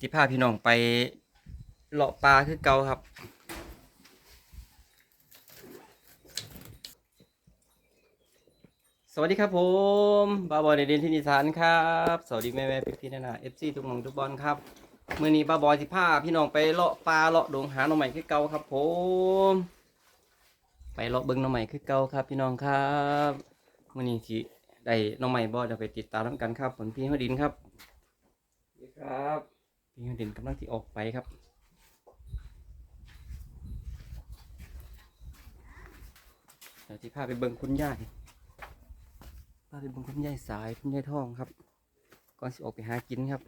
ที่พาพี่น้องไปเลาะปลาคือเก่าครับ สวัสดีครับผมบาบอยในเดนที่นิสานครับ สวัสดีแม่แม่พี่พี่นานาเอฟซีทุกหมองทุกบอลครับมื่อนี้บาบอยสิพาพี่น้องไปเลาะปลาเลาะดงหาหน่อใหม่คือเก่าครับผม ไปเลาะเบิ้งหน่อใหม่คือเก่าครับ พี่น้องครับมื่อนี้สิได้หน่อใหม่บ่จะไปติดตามน้ำกันครับผลพี่หัวดินครับสวัสดีครับ พี่หัวดินกำลังที่ออกไปครับเดี๋ยวที่พาไปเบิ่งคุณย่ายพาไปเบิ่งคุณย่ายสายคุณย่ายทองครับ ก่อนสิออกไปหากินครับ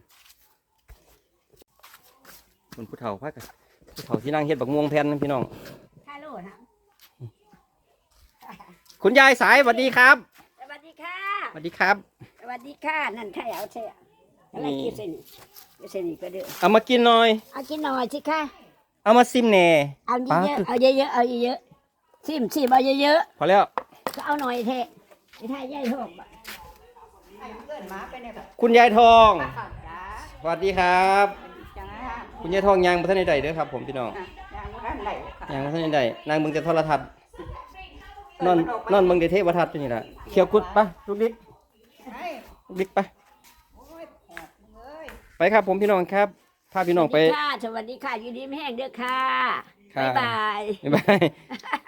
คุณผู้เฒ่าพักกันผู้เฒ่าที่นั่งเฮ็ดบักม่วงแผ่นนั่นพี่น้องฮัลโหลนะคุณยายสายสวัสดีครับสวัสดีค่ะสวัสดีครับ สวัสดีค่ะ นั่นใครเอาเช่อะไรกินเส้นกิน เส้นนี่ก็เด้อเอามากินหน่อย เอากินหน่อยสิค่ะเอามาซิมแหน่เอาเยปลาอะๆเอาเยอะๆเอาเยอะๆซิมซิมเอาเยอะพอแล้ว ๆก็เอาหน่อยเทะไอ้ท่ายายทองบ่คุณยายทองจ้าสวัสดีครับจ้าคุณยายทองยังบ่ทันได้ได้เด้อครับ ผมพี่น้องยังบ่ทันได้ค่ะยังบ่ทันได้ได้นางเบิ่งแต่โทรทัศน์นอนนอนเบิ่งแต่เทวทัศน์อยู่นี่ล่ะเขียวกุดปะลูกดิ๊กลูกดิ๊กปะไป ครับผมพี่น้องครับพาพี่น้องไปสวัสดีค่ะสวัสดีค่ะอยู่ดีไม่แห้งเด้อค่ะค่ะบ๊ายบายบ๊ายบาย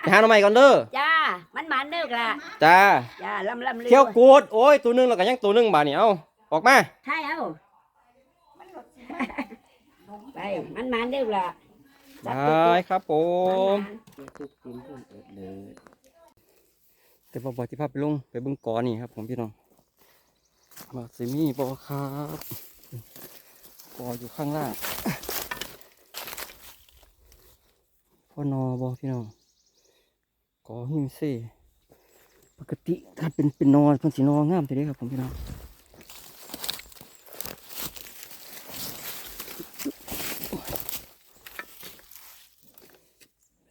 ไปหาหน่อใหม่ก่อนเด้อจ้ามันหมันเด้อละจ้าจ้าลำลำเรือเขียวกูดโอ้ยตัวหนึงแล้วก็ยังตัวหนึงบาดนี่เอาออกมาใช่เอาไปมันหมันเด้อละได้ครับผมันมหมันแต่บบอกที่พาไปลงไปเบิ่งกอนี่ครับ ผมพี่น้องมาซิมีบอครับ กออยู่ข้างล่างพ่อนอบอพี่น้องกอหิมเซ่ปกติถ้าเป็นเป็นนอเพิ่นสินองามทีเดียวครับผมพี่น้อง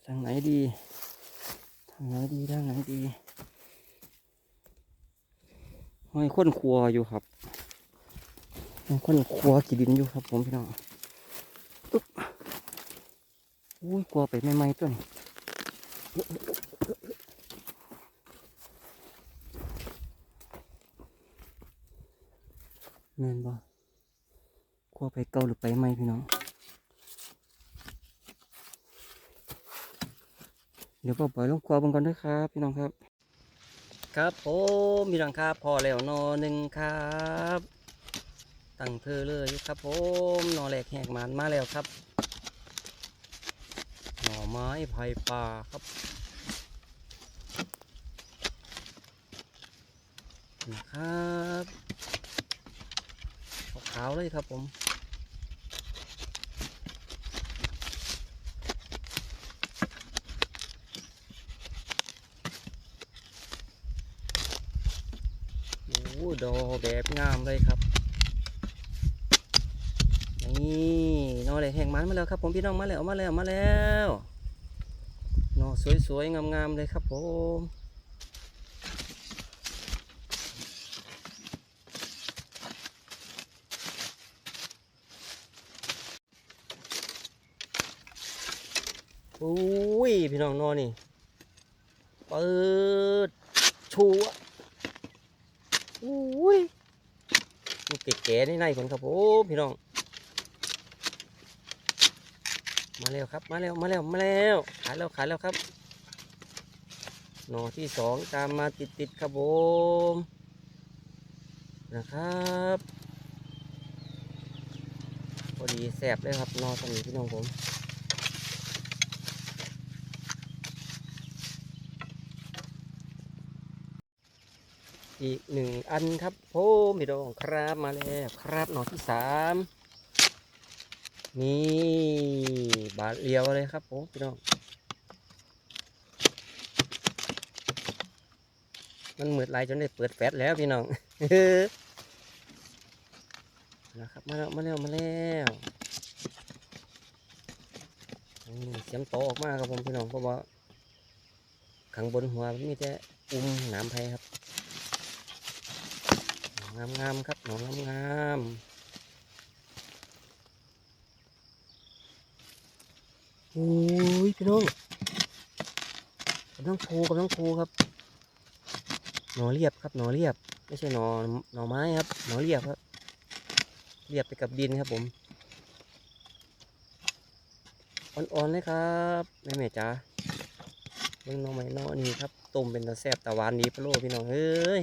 ทางไหนดีทางไหนดีทางไหนดีห้อยค้นครัวอยู่ครับ ห้อยค้นครัวขีดินอยู่ครับผมพี่น้องอึ๊บอุ้ยกลัวไปไม่ไหมตัวนี้แม่นบ่กลัวไปเกาหรือไปไหมพี่น้อง เดี๋ยวก็ปล่อยลงครัวเบังก่อนด้วยครับ พี่น้องครับ ครับผมพี่น้องครับพอแล้วนอหนึ่งครับ ตั้งเธอเลยอยู่ครับผมหน่อแหลกแหกมันมาแล้วครับ หน่อไม้ไผ่ป่าครับนะครับขาวเลยครับผมโอ้ดอแบบงามเลยครับ นี่นอเลยแห่งมันมาแล้วครับผมพี่น้องมาแล้วมาแล้วมาแล้วนอสวยๆงามๆเลยครับผมโอ้ยพี่น้องนอนี่เปิดชัวอุ้ยลูกแก่ๆนี่ในผลครับผมพี่น้อง มาแล้วครับ มาแล้วมาแล้วมาแล้วขายแล้ว ขายแล้วครับ หน่อที่สองตามมาติดๆครับผมนะครับพอดีแสบเลยครับนอตอนนี้พี่น้องผมอีกหนึ่งอันครับผมพี่น้องครับมาแล้วครับหน่อที่สาม นี่บาทเดียวเลยครับผมพี่น้องมันมืดไรจนได้เปิดแฟลชแล้วพี่น้องนะครับมาแล้วมาแล้วมาแล้วเสียงโตออกมาครับผมพี่น้องเพราะว่าข้างบนหัวมันมีแต่อุ้มหน้ำไผ่ครับงามๆครับหนองงามงาม โอ้ยพี่น้องกำลังโพกำลังโพครับ หนอเรียบครับหนอเรียบ ไม่ใช่หนอหนอไม้ครับ หนอเรียบครับ เรียบไปกับดินครับผม อ่อนๆเลยครับแม่แม่จ๋าเบิ่งน้องไม้หนอนี่ครับต้มเป็นตะแซบตะวานดีพะโล้พี่น้องเอ้ย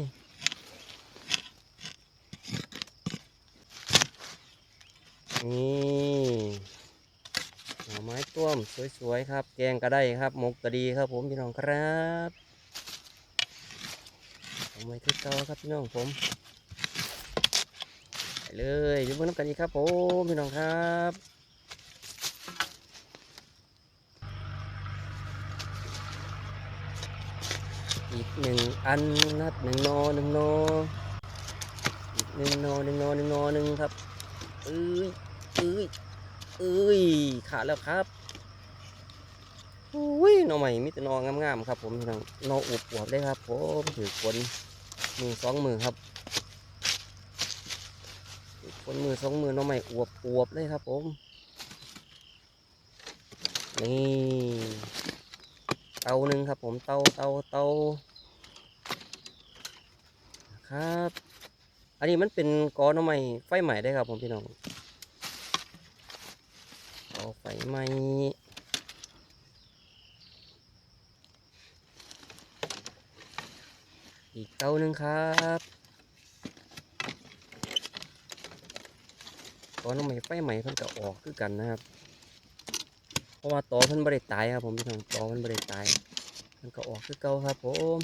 นี่ ไม้ต้มสวยๆครับ แกงก็ได้ครับหมกก็ดีครับ ผมพี่น้องครับเอาไว้คือเก่าครับพี่น้องผมไปเลยดูเบิ่งน้ำกันอีกครับผมพี่น้องครับอีกหนึ่งอันนะครับหนึ่งนอหนึ่งนออีกหนึ่งนอหนึ่งนอหนึ่งนอหนึ่งครับเอ้ยเอ้ย เอ้ยขาดแล้วครับอุ้ยหนอใหม่มีแต่หนองามๆครับ ผมพี่น้องนออุบอวบเลยครับผมถือคนมือสองมือครับคนมือสองมือหนอใหม่อวบอวบเลยครับผมนี่เตาหนึ่งครับ ผมเตาเตาเตาครับ อันนี้มันเป็นกอน่อไม้ไฟใหม่ได้ครับ ผมพี่น้อง ไหม่อีกเตาหนึ่งครับกอหน่อไม้ไฟใหม่เพิ่นก็ออกคือกันนะครับ เพราะว่าตอเพิ่นบ่ได้ตายครับผมพี่น้องตอมันบ่ได้ตายมันก็ออกคือเก่าครับผม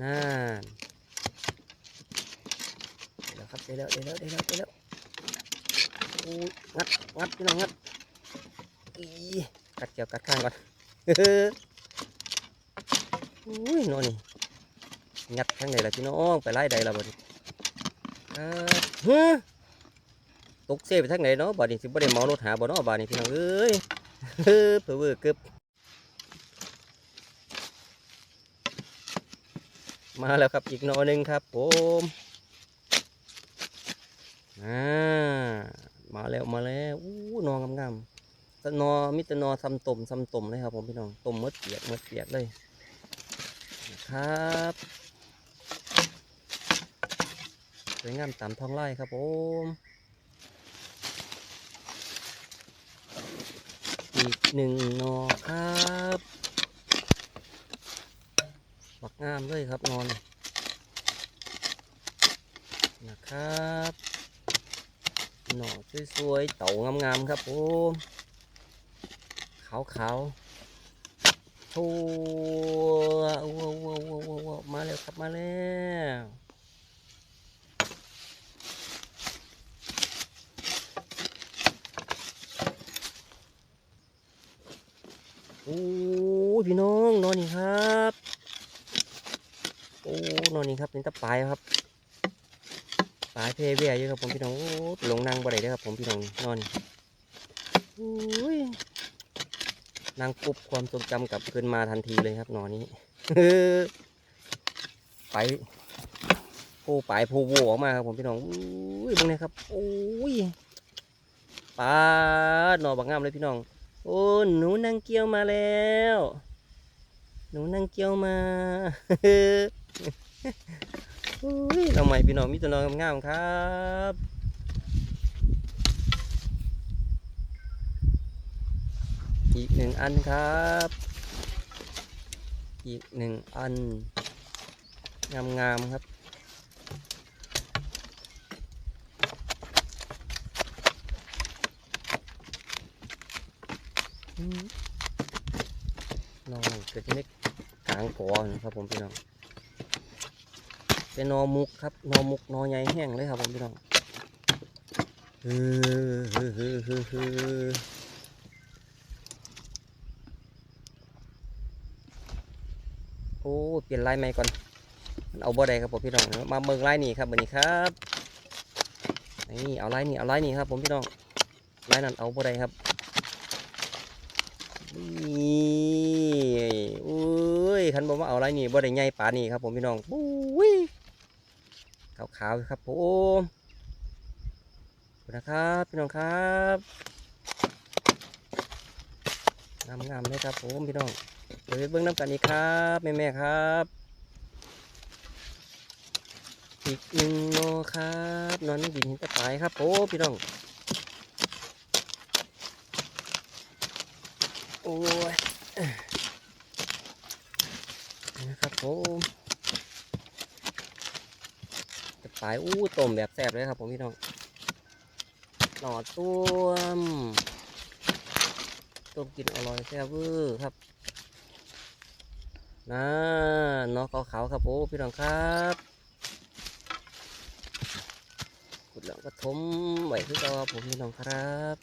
นั่นเดี๋ยวครับได้แล้วได้แล้วได้แล้วได้แล้วโอ้ยงัดงัดพี่น้องงัด กัดเกี่ยวกัดข้างก่อนอุ้ยนอนนี่งัดข้างไหนล่ะพี่น้องไปไล่ใดล่ะบ่นี้ครับเฮ้อตกเซ่ไปทางไหนเนาะบ่นี้สิบ่ได้เมารถหาบ่เนาะบ่นี้พี่น้องเอ้ยเฮ้อเผื่อเวอร์เกือบมาแล้วครับอีกนอหนึ่งครับผมอ่ามาแล้วมาแล้วอู้นองามๆ ต่หนอมิตรนอซ้ำต้มซ้ำต้มเลยครับผมพี่น้องต้มมดเปียกมดเปียกเลยนะครับสวยงามตามท้องไร่ครับผมอีกหนึ่งนอครับบักงามเลยครับนอนนะครับหน่อสวยๆเต่างามๆครับผม ขาวๆโชว์ว้าวว้าวว้าวว้าวว้าวมาแล้วครับมาแล้วโอ้ยพี่น้องนอนนี่ครับ โอ้นอนนี่ครับเป็นตะปายครับปลายเพเวียอยู่ครับผมพี่น้องลงนั่งบ่ได้เด้อครับผมพี่น้องนอนโอ้ย นั่งปุ๊บความทรงจำกลับคืนมาทันทีเลยครับหนอนนี้ ไปโอ้ปลายโพโวออกมาครับผมพี่น้องอุ้ยเบังเนี่ยครับโอ้ยปลาหนอบักงามเลยพี่น้อง โอ้หนูนางเกี้ยวมาแล้ว หนูนางเกี้ยวมาอุ้ยเราใหม่พี่น้องมีตัวน้องงามครับ อีกหนึ่งอันครับ อีกหนึ่งอัน งามๆครับน้องเกิดที่นี่กลางกอนะครับผมพี่น้อง เป็นนอมุกครับนอมุกนอใหญ่แห้งเลยครับผมพี่น้องเฮ้อเฮ้อเฮ้อเฮ้อเฮ้อโอ้เป ลี่ยนลายใหม่ก่อน เอาบ่ได้ครับผมพี่น้อง มาเบิ่งลายนี้ครับบันนี้ครับนี่เอาลายนี้เอาลายนี้ครับผมพี่น้องลายนั้นเอาบ่ได้ครับนี่อุ้ยคันบอกว่าเอาลายนี้บ่ได้ใหญ่ป่านนี้ครับผมพี่น้องอุ้ยขาวๆครับผมนะครับพี่น้องครับงามๆเลยครับผมพี่น้อง เดี๋ยวไปเบิ้งน้ำกันอีกครับแม่แม่ครับ อีกหนึ่งโนครับ นอนดินหินตะปายครับโผมพี่น้อง โอ้ยนะครับผมตะปายอู้ต้มแบบแซ่บเลยครับผมพี่น้องหน่อต้มต้มกินอร่อยแซ่บเวอร์ครับ น่าเนาะขาวๆครับผมพี่น้องครับขุดแล้วก็ทมไว้คือเก่าครับผมพี่น้องครับ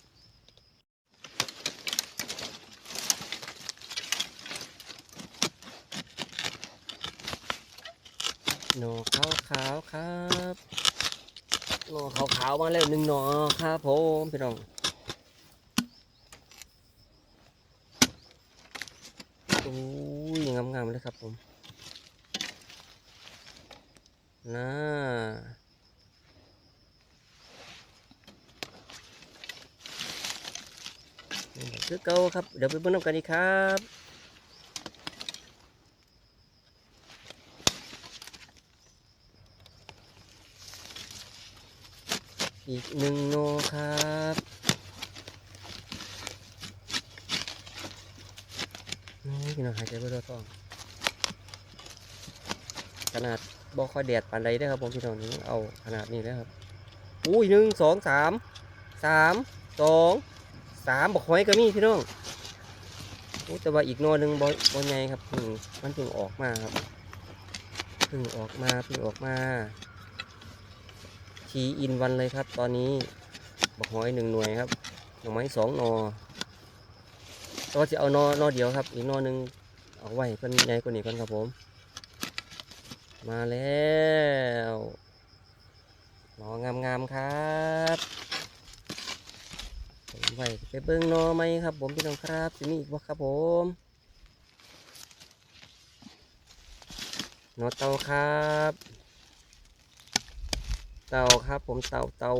หนอขาวขาวครับหนอขาวขาวมาแล้วหนึ่งหนอครับผมพี่น้องอุ้ยงามๆ เลยครับผมน่านี่แหละคือเก่าครับ เดี๋ยวไปเบิ่งน้ำกันอีครับอีกหนึ่งโนครับ นี่พี่น้องหายใจไปด้วยต้อง ขนาดบ่ค่อยแดดปานใดเด้ครับผมพี่น้องนี่เอาขนาดนี้แล้วครับอุ้ยหนึ่งสองสามสามสองสามบอกหอยก็มีพี่น้องโอ้แต่ว่าอีกหนอหนึ่งบอบอใหญ่ครับพึ่งมันพึ่งออกมาครับเพิ่งออกมาเพิ่งออกมาทีอินวันเลยครับ ตอนนี้บอกหอยหนึ่งหน่วยครับหน่อไม้สองหนอแตัวาจะเอานอหนอเดียวครับ อีกหนอหนึ่งเอาไว้เพิ่นใหญ่กว่านี้ก่อนครับผม มาแล้วหนองามๆครับผมไปไปเบิ้งนอไหมครับ ผมพี่น้องครับจะมีอีกบ่ครับผมนอเต่าครับ เต่าครับผมเต่าเต่า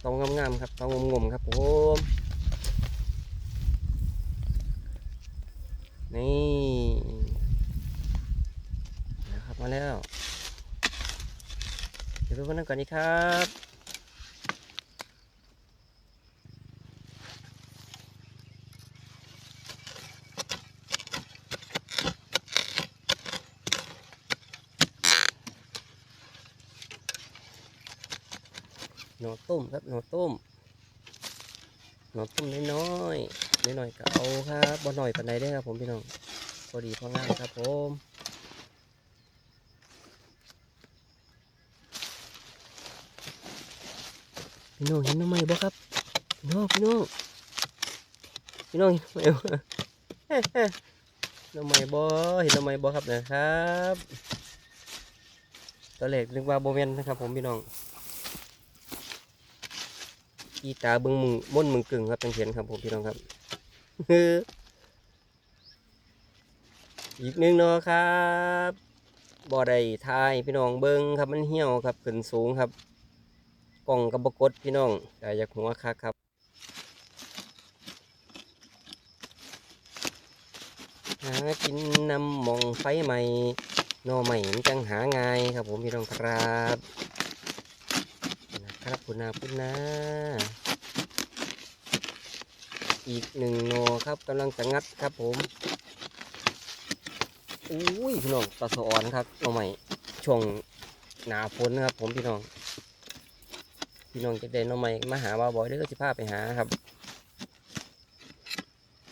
เตางามๆครับเตางมๆครับผมนี่ มาแล้ว เดี๋ยวไปเบิ่งนั่นก่อนดีครับหน่อต้มครับหน่อต้มหน่อต้มน้อยๆน้อยๆก็เอาครับบ่หน่อยปานใดได้ครับผมพี่น้องพอดีพองามครับผม พี่น้องเห็นน้ำไม้บ่ครับพี่น้องพี่น้องพี่น้องเห็นหน้ำไม้บ่หน้ำไม้บ่เห็นน้ำไม้บ่ครับนะครับตอนแรกนึกว่าโบเมนนะครับ ผมพี่น้องอีตาเบิงมึงม่นมึงกึ่งครับจังเห็นครับผมพี่น้องครับอีกนึงเนาะครับบ่อได้ทายพี่น้องเบิงครับมันเหี่ยวครับขึ้นสูงครับ กล่องกับบกดพี่น้องแต่อยากหัวคักครับหากินนำมองไฟใหม่นอใหม่มันจังหาง่ายครับผมพี่น้องครับนะครับคุณนาคุณนาอีกหนึ่งโนครับกำลังจะงัดครับผมอุ้ยพี่น้องตะสอนครับนอใหม่ช่วงหนาฝนนะครับผมพี่น้อง พี่น้องจะได้หน่อใหม่มาหาบ่าวบอยเด้อสิพาไปหาครับ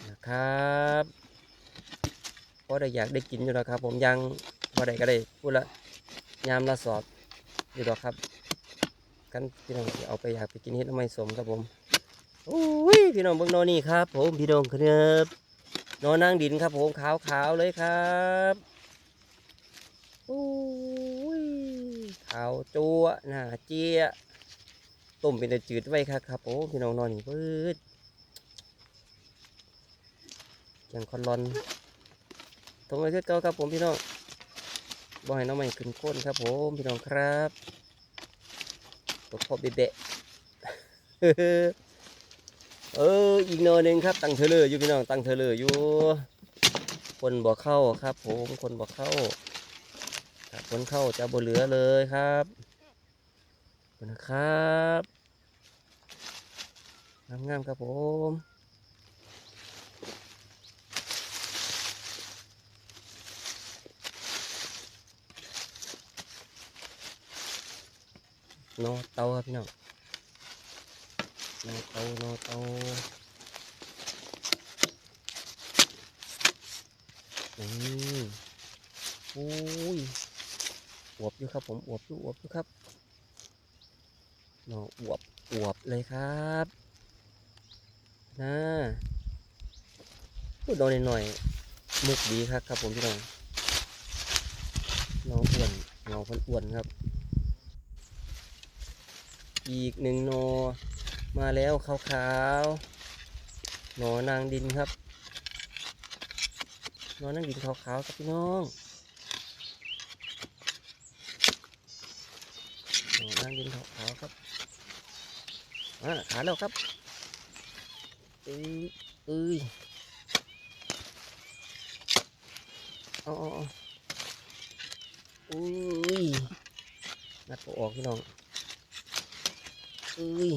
นะครับเพราะได้อยากได้กินอยู่แล้วครับ ผมยังบ่ได้ก็ได้พูดละยามละสอบอยู่ดอกครับกันพี่น้องเอาไปอยากไปกินเฮ็ดน่อไม้สมครับผมโอ้ยพี่น้องเบิ่งนอนี่ครับ ผมพี่น้องครับนอนนั่งดินครับ ผมขาวขาวๆเลยครับโอ้ยขาวจัวหน้าเจี๊ย ต้มเป็นแต่จืดไว้ครับครับผมพี่น้องนอนนี่เบิดจังคอนรอนตรงนี้คือเก่าครับผมพี่น้องบ่ให้น้องใหม่ขึ้นก้นครับผมพี่น้องครับตัวพ่อเบะเบะเอออีกนอหนึ่งครับ ตังเทเลอร์อยู่พี่น้องตังเทเลอร์อยู่ คนบ่อเข้าครับ ผมคนบ่อเข้าคนเข้าจะบ่เหลือเลยครับ นะครับงามๆครับผมโนเตาครับพี่น้องโนเตาโนเตานี่อุ้ยอวบอยู่ครับผมอวบอยู่อวบอยู่ครับ โนอวบอวบเลยครับนะพูดโดนหน่อยมุกดีครับครับผมพี่น้องน้องอ้วนเงาพิ่นอ้วนครับ อีกหนึ่งโนมาแล้วขาวๆหนอนางดินครับนอนางดินขาวๆครับพี่น้องหนอนางดินขาวๆครับ อ่าขาแล้วครับเอ้ยเอ้ยอาเอเอาอุ้ยนัดบ่ออกพี่น้องเอ้ย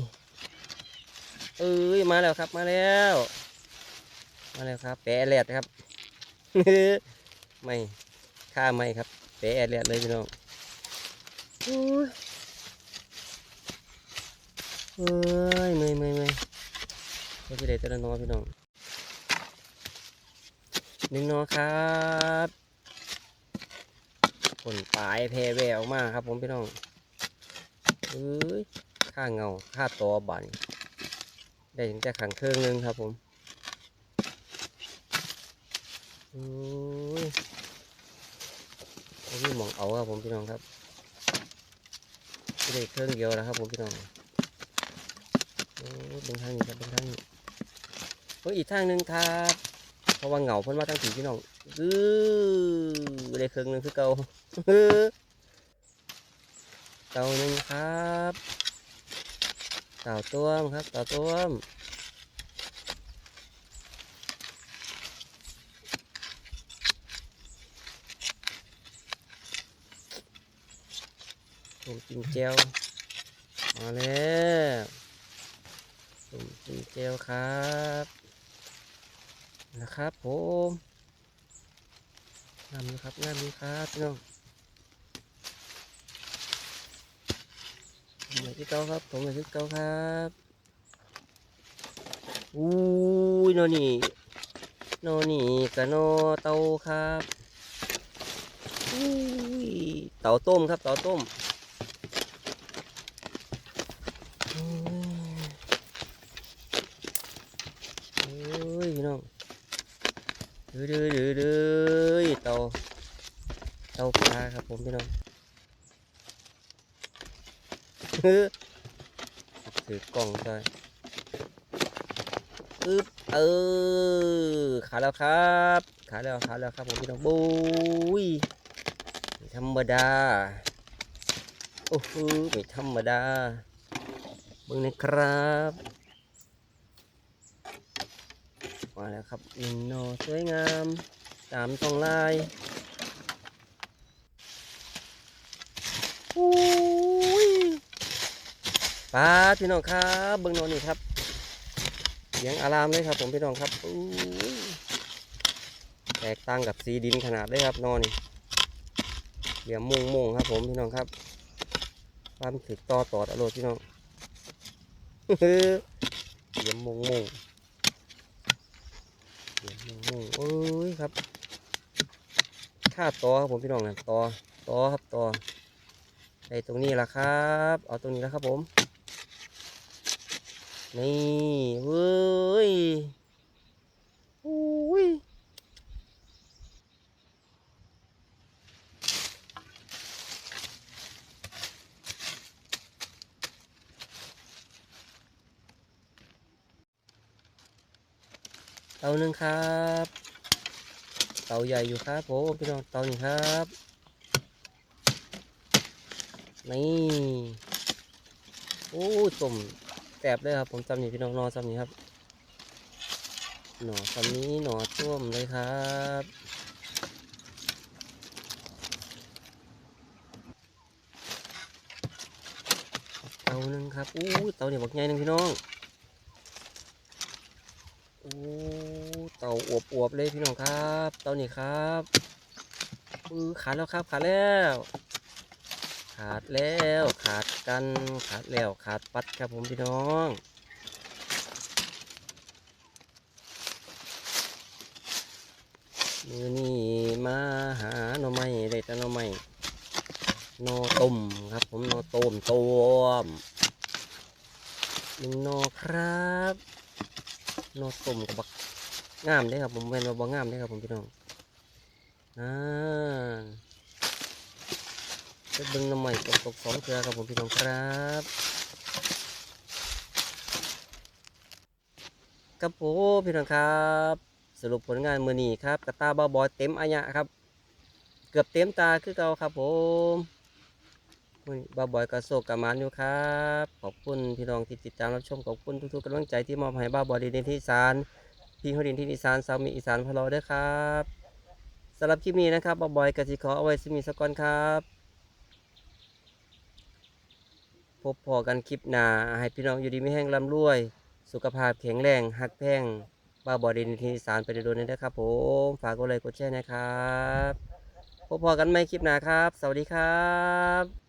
เอ้ยมาแล้วครับมาแล้ว มาแล้วครับแปะแลดครับไม่ค่าไม่ครับแปะแลดเลยพี่น้อง โอ้ยเอ้ยเมยเมยเมยก็จะได้แต่ละนอพี่น้องหนึ่งนอครับผลปลายแพรแววมากครับผมพี่น้องเอ้ยค่าเงาค่าตอบานได้ถึงจะขังเครื่องหนึงครับผมโอ้ยผมมีหมองเอาครับผมพี่น้องครับได้เครื่องเดียวแล้วครับผมพี่น้อง เป็นทางนี้ครับเป็นทางนี้โอ้ยอีกทางหนึ่งครับเพราะว่าเหงาเพิ่นมาตั้งสี่พี่น้องอือได้เครื่องหนึ่งคือเก่าเก่าหนึ่งครับเต่าต้วมครับเต่าต้วมกินเจลมาแล้ว ผมกินเจลครับ นะครับผมงามนี้ครับงามนี้ครับพี่น้องผมมาที่เก้าครับผมมาที่เก้าครับอู้ยโนนี่โนนี่กับโนเตาครับอู้ยเต่าต้มครับเต่าต้มโอ้ยโอ้ยพี่น้องเดือดเดือดเดือดเดือเตาเตาปลาครับผมพี่น้องถือกล่องใช่อึ๊บเออขาแล้วครับขาแล้วขาแล้วครับผมพี่น้องบุยไม่ธรรมดาโอ้โหไม่ธรรมดาเบิ่งนะครับ มาแล้วครับหนึ่งหนอสวยงามตามตองลายปลาพี่น้องครับเบิ้งนอนนี่ครับเสียงอารามเลยครับ ผมพี่น้องครับแตกต่างกับสีดินขนาดเลยครับนอนนี่เหลี่ยมมุงมุงครับ ผมพี่น้องครับความถึกต่อตอดอรรถพี่น้องเหลี่ยมมุงมุงเหลี่ยมมุงมุง โอ้ยครับค่าตอครับผมพี่น้องนะตอตอครับตอไอตรงนี้ละครับ เอาตรงนี้แล้วครับผม นี่เฮ้ยอุ้ย เตาหนึ่งครับ เตาใหญ่อยู่ครับผมพี่น้องเตานี่ครับ นี่โอ้ยต้มแสบเลยครับ ผมจำนี่พี่น้องนอนจำนี่ครับหน่อคำนี้หน่อท่วมเลยครับเตาหนึ่งครับอู้เตาเนี่ยบักใหญ่หนึ่งพี่น้องอู้เตา อวบอวบๆเลยพี่น้องครับตานี่ครับอือขาดแล้วครับ ขาดแล้ว ขาดแล้วขาดกันขาดแล้วขาดปัดครับผมพี่น้องมือนี้มาหาหน่อไม้ได้แต่หน่อไม้นอต้มครับ ผมนอต้มต้มหนึ่งนอครับนอต้มกับบัก งามเด้ครับผมเป็นว่าบ่งามเด้ครับผมพี่น้องอ่าจะเบิ่งหน่อไม้ตกตกสองเทือครับผมพี่น้องครับครับผมพี่น้องครับ สรุปผลงานมือนี้ครับกระตาบาบอยเต็มอายะครับ เกือบเต็มตาคือเก่าครับผมมื้อนี้บาบอยกระโศกกระมานอยู่ครับ ขอบคุณพี่น้องที่ติดตามรับชมขอบคุณทุกๆกำลังใจที่มอบให้บาบอยดินที่สาน พี่เขาดินที่อีสานสาวมีอีสานพะโลด้วยครับสำหรับคลิปนี้นะครับบาบอยกสิขอเอาไว้สมีสกอนครับ พบพอกันคลิปหน้าให้พี่น้องอยู่ดีไม่แห้งร่ำรวย สุขภาพแข็งแรงหักแพงบ้าบอดินที่อีสารไปโดนๆนะครับผมฝากกดไลค์กดแชร์นะครับ พบพอกันใหม่คลิปหน้าครับ สวัสดีครับ